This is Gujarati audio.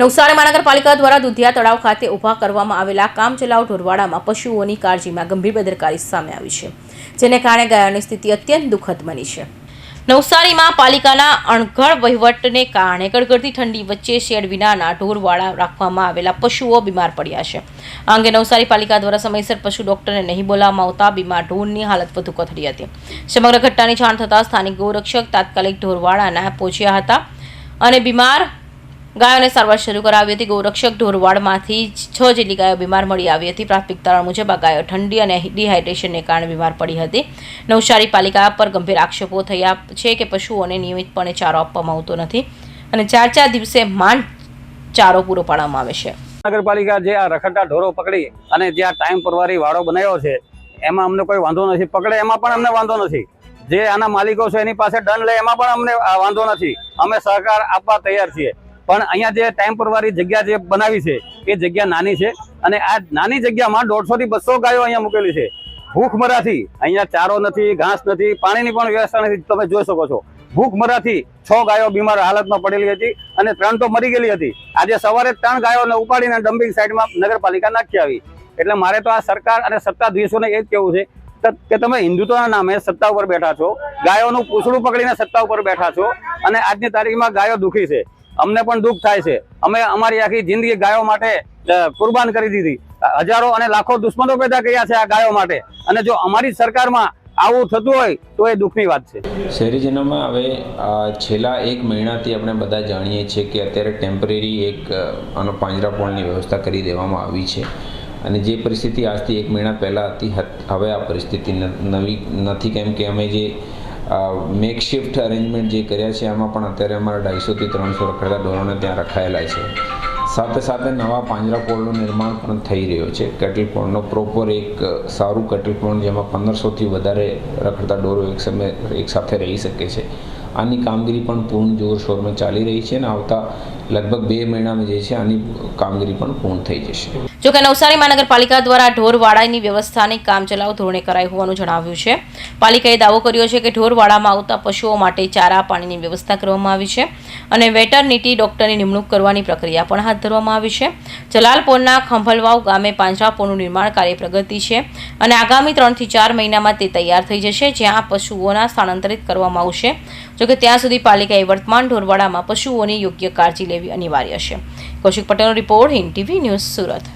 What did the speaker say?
નવસારી મહાનગરપાલિકા દ્વારા દુધિયા તળાવ ખાતે ઊભા કરવામાં આવેલા કામચલાઉ ઢોરવાડામાં પશુઓની કાળજીમાં ગંભીર બેદરકારી સામે આવી છે, જેને કારણે ગાયોની સ્થિતિ અત્યંત દુઃખદ બની છે. નવસારીમાં પાલિકાના અણઘડ વહીવટને કારણે કડકડતી ઠંડી વચ્ચે શેડ વિનાના ઢોરવાળા રાખવામાં આવેલા પશુઓ બીમાર પડ્યા છે. આ અંગે નવસારી પાલિકા દ્વારા સમયસર પશુ ડોક્ટરને નહીં બોલાવવામાં આવતા બીમાર ઢોરની હાલત વધુ કથળી હતી. સમગ્ર ઘટનાની જાણ થતાં સ્થાનિક ગૌરક્ષક તાત્કાલિક ઢોરવાળાના પહોંચ્યા હતા અને બીમાર ગાયોને સારવાર શરૂ કરાવી હતી. ગૌરક્ષક ઢોરવાડમાંથી છ જેટલી ગાયો બીમાર મળી આવી હતી. પ્રાથમિક તારણ મુજબ આ ગાયો ઠંડી અને ડિહાઇડ્રેશનને કારણે બીમાર પડી હતી. નવસારી પાલિકા પર ગંભીર આક્ષેપો થયા છે કે પશુઓને નિયમિતપણે ચારો આપવામાં આવતો નથી અને ચાર ચાર દિવસે માંડ ચારો પૂરો પાડવામાં આવે છે. નગરપાલિકા જે આ રખડતા ઢોરો પકડી અને જે આ ટાઈમ પરવારી વાડો બનાવ્યો છે, એમાં અમને કોઈ વાંધો નથી. પકડે એમાં પણ અમને વાંધો નથી. જે આના માલિકો છે એની પાસે દંડ લે, એમાં પણ અમને વાંધો નથી. અમે સહકાર આપવા તૈયાર છીએ. પણ અહીંયા જે ટાઈમ પરવારી જગ્યા જે બનાવી છે, એ જગ્યા નાની છે અને આ નાની જગ્યામાં દોઢસો થી બસો ગાયો અહીંયા મૂકેલી છે. ભૂખમરાથી અહીંયા ચારો નથી, ઘાસ નથી, પાણીની પણ વ્યવસ્થા નથી, તમે જોઈ શકો છો. ભૂખમરાથી છ ગાયો બીમાર હાલતમાં પડેલી હતી અને ત્રણ તો મરી ગયેલી હતી. આજે સવારે ત્રણ ગાયોને ઉપાડીને ડમ્પિંગ સાઇડમાં નગરપાલિકા નાખી આવી. એટલે મારે તો આ સરકાર અને સત્તાધીશોને એ જ કહેવું છે કે તમે હિન્દુત્વના નામે સત્તા ઉપર બેઠા છો, ગાયોનું પૂછડું પકડીને સત્તા ઉપર બેઠા છો અને આજની તારીખમાં ગાયો દુઃખી છે. અમને પણ દુઃખ થાય છે. અમે અમારી આખી જિંદગી ગાયો માટે કુરબાન કરી દીધી. હજારો અને લાખો દુશ્મનો પેદા કર્યા છે આ ગાયો માટે. અને જો અમારી સરકારમાં આવું થતું હોય, તો એ દુઃખની વાત છે. શહેરીજનોમાં હવે છેલ્લા એક મહિનાથી આપણે બધા જાણીએ છીએ કે અત્યારે ટેમ્પરરી એક આનો પાંજરાપોળની વ્યવસ્થા કરી દેવામાં આવી છે. અને જે પરિસ્થિતિ આજથી એક મહિના પહેલાં હતી હવે આ પરિસ્થિતિ નવી નથી. કેમ કે અમે જે મેક શિફ્ટ અરેન્જમેન્ટ જે કર્યા છે એમાં પણ અત્યારે અમારા ઢાઈસોથી ત્રણસો રખડતા ઢોરોને ત્યાં રખાયેલા છે. સાથે સાથે નવા પાંજરા પોળનું નિર્માણ પણ થઈ રહ્યો છે. કેટલ પોળનો પ્રોપર એક સારું કેટલ પોળ જેમાં પંદરસોથી વધારે રખડતા ઢોરો એક સમય, એક સાથે રહી શકે છે. આની કામગીરી પણ પૂર્ણ જોરશોરમાં ચાલી રહી છે અને આવતા લગભગ બે મહિનામાં જે છે આની કામગીરી પણ પૂર્ણ થઈ જશે. જોકે નવસારી મહાનગરપાલિકા દ્વારા ઢોરવાડાની વ્યવસ્થાની કામચલાઉ ધોરણે કરાઈ હોવાનું જણાવ્યું છે. પાલિકાએ દાવો કર્યો છે કે ઢોરવાડામાં આવતા પશુઓ માટે ચારા પાણીની વ્યવસ્થા કરવામાં આવી છે અને વેટરનિટી ડોક્ટરની નિમણૂક કરવાની પ્રક્રિયા પણ હાથ ધરવામાં આવી છે. જલાલપોરના ખંભલવાવ ગામે પાંજરાપોળનું નિર્માણ કાર્ય પ્રગતિ છે અને આગામી ત્રણથી ચાર મહિનામાં તે તૈયાર થઈ જશે, જ્યાં પશુઓના સ્થાનાંતરિત કરવામાં આવશે. જોકે ત્યાં સુધી પાલિકાએ વર્તમાન ઢોરવાડામાં પશુઓની યોગ્ય કાળજી લેવી અનિવાર્ય છે. કૌશિક પટેલનો report Hind TV news Surat.